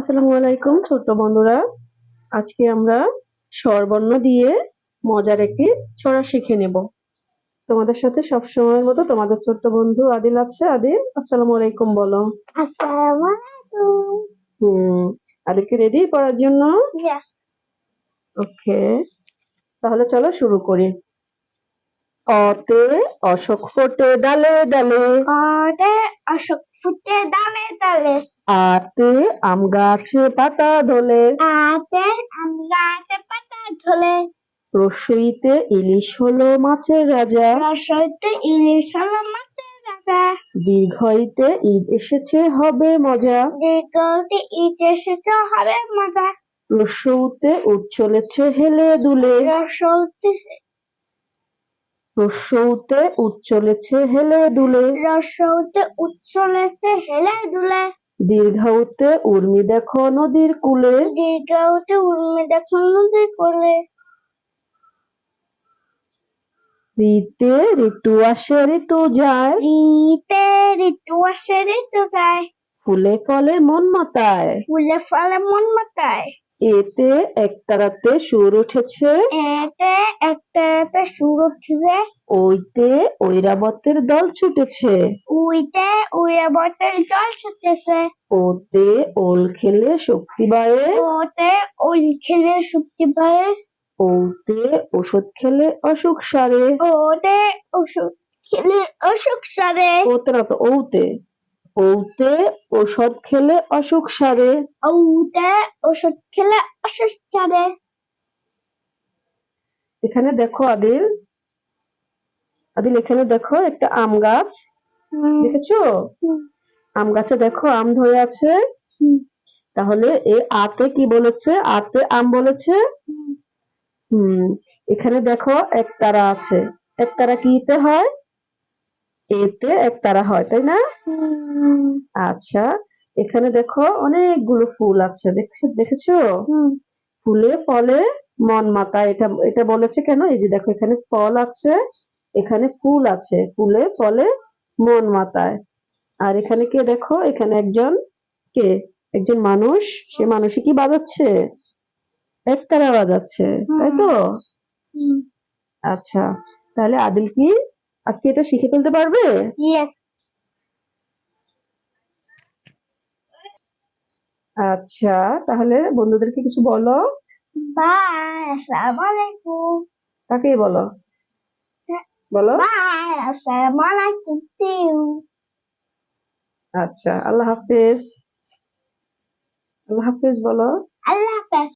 আসসালামু আলাইকুম ছোট্ট বন্ধুরা। আজকে আমরা স্বরবর্ণ দিয়ে মজার একটি ছড়া শিখে নেব। তোমাদের সাথে সব সময়ের মতো তোমাদের ছোট্ট বন্ধু আদিল আছে। আদিল আসসালামু আলাইকুম বলো। হুম আদিলকে রেডি করার জন্য? ওকে তাহলে চলো শুরু করি। অতে অশোক ফোটে ডালে ডালে। অদে অশোক ফুটে ডালে ডালে। আতে আম গাছে পাতা ধলে। আতে আম গাছে পাতা ঝোলে রসইতে ইলিশ হলো মাছের রাজা। রসইতে ইলিশ হলো মাছের রাজা। দীর্ঘইতে ঈদ এসেছে হবে মজা। দীর্ঘতে ইট এসেছে হবে মজা। রসৌতে উঠ চলেছে হেলে দুলে। রসৌতে রসৌতে উঠ চলেছে হেলে দুলে। রসৌতে উচ্ছলেছে হেলে দুলে। দীর্ঘাউতে উর্মি দেখো নদীর কূলে। দীর্ঘাউতে উর্মি দেখো নদীর কূলে। ঋতে ঋতু আসে ঋতু যায়। ঋতে ঋতু আসে ঋতু যায়। ফুলে ফলে মন মাতায়। ফুলে ফলে মন মাতায়। এতে একতারাতে সুর উঠেছে। এতে একটা একটা সুর উঠবে ওইতে ঐরাবতের দল ছুটেছে। উইতে উইয়ে দল ছুটেছে। ওতে ওল খেলে শক্তি বাড়ে। ওতে ওই খেলে শক্তি পায় ওতে ওষুধ খেলে অসুখ সারে। ওতে ওষুধ খেলে অসুখ সারে। ওতে না তো ওতে। ওতে ওষুধ খেলে অসুখ সারে। ওতে ওষুধ খেলে অসুখ সারে। এখানে দেখো আদিল। আদিল এখানে দেখো একটা আম গাছ। দেখেছ? আম গাছে দেখো আম ধরে আছে। তাহলে এ আতে কি বলেছে? আতে আম বলেছে? হুম। এখানে দেখো একতারা আছে। একতারা কিতে হয়? এতে একতারা হয় তাই না? আচ্ছা এখানে দেখো অনেকগুলো ফুল আছে দেখে- দেখেছ? ফুলে ফলে মন মাতা এটা এটা বলেছে কেন? এই যে দেখো এখানে ফল আছে এখানে ফুল আছে ফুলে ফলে মন মাতায়। আর এখানে কে দেখো? এখানে একজন কে? একজন মানুষ সে মানুষই কি বাজাচ্ছে? একতারা বাজাচ্ছে তাই তো? আচ্ছা তাহলে আদিল কি? আজকে এটা শিখে ফেলতে পারবে? আচ্ছা তাহলে বন্ধুদেরকে কিছু বলো। তাকেই বলো? বলো। আচ্ছা আল্লাহ হাফেজ। আল্লাহ হাফেজ বলো। আল্লাহ হাফেজ।